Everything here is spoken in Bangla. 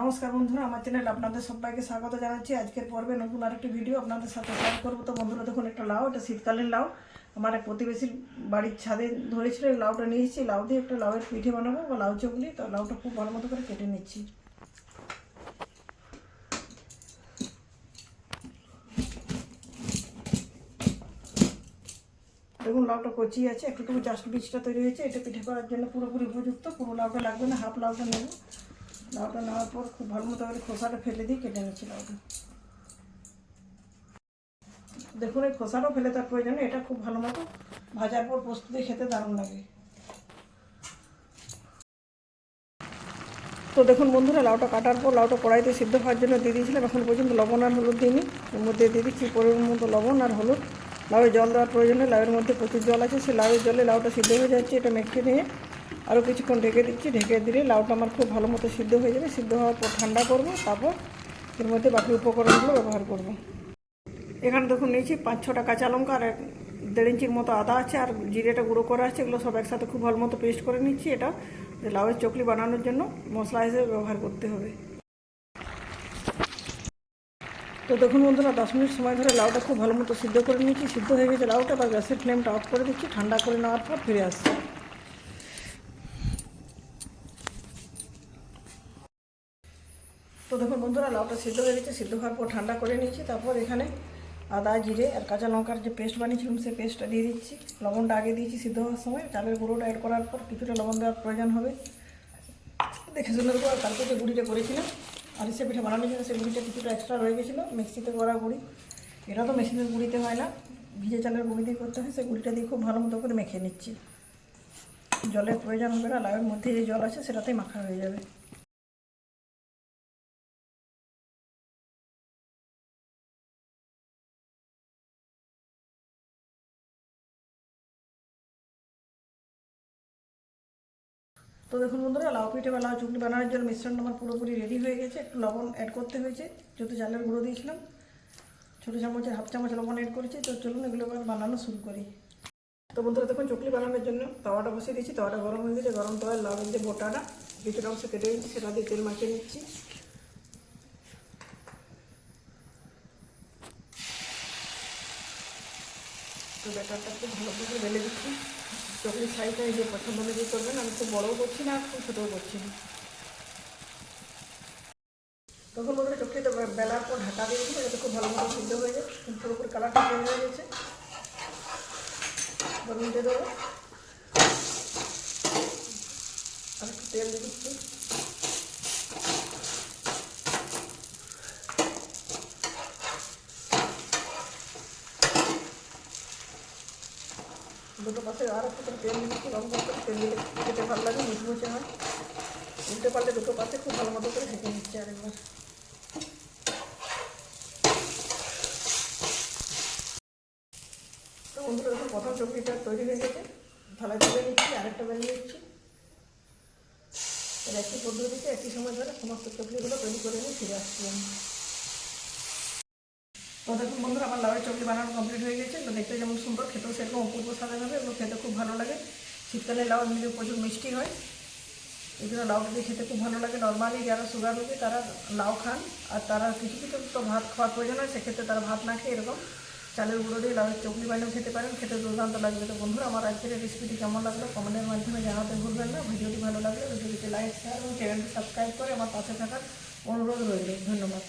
নমস্কার বন্ধুরা, আমার চ্যানেল আপনাদের সবাইকে স্বাগত জানাচ্ছি। আজকের পর্বে নতুন আরেকটি ভিডিও আপনাদের সাথে শেয়ার করব। তো বন্ধুরা, দেখুন, একটা লাউ, এটা শীতকালীন লাউ। আমার এক প্রতিবেশীর বাড়ির ছাদে ধরেছিল লাউটা নিয়েছি লাউ দিয়ে একটা লাউয়ের পিঠে বানাবো বা লাউ চকলি। তো লাউটা খুব ভালো মতো করে কেটে নিচ্ছি। দেখুন, লাউটা কচি আছে। একটুটুকু জাস্ট বীজটা তৈরি হয়েছে। এটা পিঠে করার জন্য পুরোপুরি উপযুক্ত। পুরো লাউটা লাগবে না, হাফ লাউটা নেব। লাউটা নেওয়ার পর খুব ভালো মতো করে খোসাটা ফেলে দিয়ে কেটে নিচ্ছি লাউটা দেখুন, এই খোসাটাও ফেলে তার প্রয়োজন এটা খুব ভালো মতো ভাজার পর প্রস্তুতি খেতে দারুণ লাগে। তো দেখুন বন্ধুরা, লাউটা কাটার পর লাউটা কড়াইতে সিদ্ধ হওয়ার জন্য দিয়ে দিয়েছিলাম। এখন পর্যন্ত লবণ আর হলুদ দিইনি। এর মধ্যে দিয়ে দিচ্ছি পরিমাণ মতো লবণ আর হলুদ। লাউয়ে জল দেওয়ার প্রয়োজনে লাউয়ের মধ্যে প্রচুর জল আছে। সেই লাউয়ের জলে লাউটা সিদ্ধ হয়ে যাচ্ছে, এটা মেখে নিয়ে আরও কিছুক্ষণ ঢেকে দিচ্ছি। ঢেকে দিলে লাউটা আমার খুব ভালো মতো সিদ্ধ হয়ে যাবে। সিদ্ধ হওয়ার পর ঠান্ডা করব, তারপর এর মধ্যে বাকি উপকরণগুলো ব্যবহার করব। এখানে দেখুন, নিয়েছি পাঁচ ছটা কাঁচা লঙ্কা আর এক দেড় ইঞ্চির মতো আদা আছে আর জিরেটা গুঁড়ো করা আছে। এগুলো সব একসাথে খুব ভালো মতো পেস্ট করে নিচ্ছি এটা লাউয়ের চকলি বানানোর জন্য মশলা হিসেবে ব্যবহার করতে হবে। তো দেখুন বন্ধুরা, দশ মিনিট সময় ধরে লাউটা খুব ভালো মতো সিদ্ধ করে নিয়েছি। সিদ্ধ হয়ে গেছে লাউটা বা গ্যাসের ফ্লেমটা অফ করে দিচ্ছি। ঠান্ডা করে নেওয়ার পর ফিরে আসছি। তো দেখুন বন্ধুরা, লাউটা সিদ্ধ হয়ে গেছে, সিদ্ধ হওয়ার পর ঠান্ডা করে নিচ্ছি তারপর এখানে আদা, জিরে আর কাঁচা লঙ্কার যে পেস্ট বানিয়েছিলাম, সেই পেস্টটা দিয়ে দিচ্ছি। লবণটা আগে দিয়েছি সিদ্ধ হওয়ার সময়। চালের গুঁড়োটা অ্যাড করার পর কিছুটা লবণ দেওয়ার প্রয়োজন হবে। দেখে শুনে দেবো আর কালকে যে গুঁড়িটা করেছিলাম আর সে পিঠে বানানোর জন্য সেই গুঁড়িটা কিছুটা এক্সট্রা রয়ে গেছিল, মিক্সিতে করা গুঁড়ি। এটা তো মেশিনের গুঁড়িতে হয় না, ভিজে চালের গুঁড়ি দিয়ে করতে হয়, সেই গুঁড়িটা দিয়ে খুব ভালো মতো করে মেখে নিচ্ছি। জলের প্রয়োজন হবে না, লাউয়ের মধ্যে যে জল আছে, সেটাতেই মাখা হয়ে যাবে। তো দেখুন বন্ধুরা, লাউ পিঠে বা লাউ চুগলি বানানোর জন্য মিশ্রণটা আমার পুরোপুরি রেডি হয়ে গেছে। একটু লবণ অ্যাড করতে হয়েছে, যেহেতু চালের গুঁড়ো দিয়েছিলাম। ছোটো চামচের, হাফ চামচ লবণ অ্যাড করেছি, তো চলুন এগুলো বানানো শুরু করি। তো বন্ধুরা, দেখুন চকলি বানানোর জন্য তাওয়াটা বসিয়ে দিয়েছি। তাওয়াটা গরম হয়ে গেছে, গরম তাওয়ায় লাউয়ের যে বোটাটা, কিছুটা অংশ কেটে নিচ্ছি, সেটা দিয়ে তেল মাখিয়ে নিচ্ছি। তো ব্যাটারটা খুব ভালো করে বেলে দিচ্ছি চকলেট শাড়িটা যে পছন্দ অনুযায়ী করবেন, আমি খুব বড়ও করছি না, খুব ছোটও করছি না। তখন বন্ধুরা চকলেটটা বেলার পর ঢাকা দিয়ে দিচ্ছি যাতে খুব ভালো মতো সিদ্ধ হয়ে যায় পুরোপুরি কালারটা চেঞ্জ হয়ে গেছে। গরম দেবো। আর একটু তেল দিয়ে দিচ্ছি। দুটো পাশে আর একটু করে তেল দিচ্ছি গরম করতে তেল দিলে খেতে ভালো লাগে মুচমুচে হয়। উল্টে পাল্টে দুটো পাশে খুব ভালো মতো করে ঢেকে নিচ্ছি আরেকবার তো বন্ধুরা, দেখুন, প্রথম চকরিটা তৈরি হয়ে গেছে। থালায় তুলে নিচ্ছি আরেকটা বানিয়ে নিচ্ছি। একই পদ্ধতিতে একই সময় ধরে সমস্ত চকলিগুলো তৈরি করে নিয়ে ফিরে আসছি আমি। তো দেখুন বন্ধুরা, আমার লাউয়ের চকলি বানানো কমপ্লিট হয়ে গেছে। তো দেখতে যেমন সুন্দর, খেতেও সেরকম অপূর্ব সাদা হবে এগুলো খেতে খুব ভালো লাগে। শীতকালে লাউ এমনিতে প্রচুর মিষ্টি হয়। লাউ দিয়ে খেতে খুব ভালো লাগে। নর্মালি যারা সুগার রোগী তারা লাউ খান। আর তারা কিছু কিছু তো ভাত খাওয়ার প্রয়োজন হয়, সেক্ষেত্রে তারা ভাত না খেয়ে এরকম চালের গুঁড়ো দিয়ে লাউয়ের চকলি বানিয়েও খেতে পারেন। খেতে দুর্দান্ত লাগবে। তো বন্ধুরা, আমার আজকের রেসিপিটি কেমন লাগল কমেন্টের মাধ্যমে জানাতে ভুলবেন না। ভিডিওটি ভালো লাগলে ভিডিওটিকে লাইক শেয়ার এবং চ্যানেলটি সাবস্ক্রাইব করে আমার পাশে থাকার অনুরোধ রইল। ধন্যবাদ।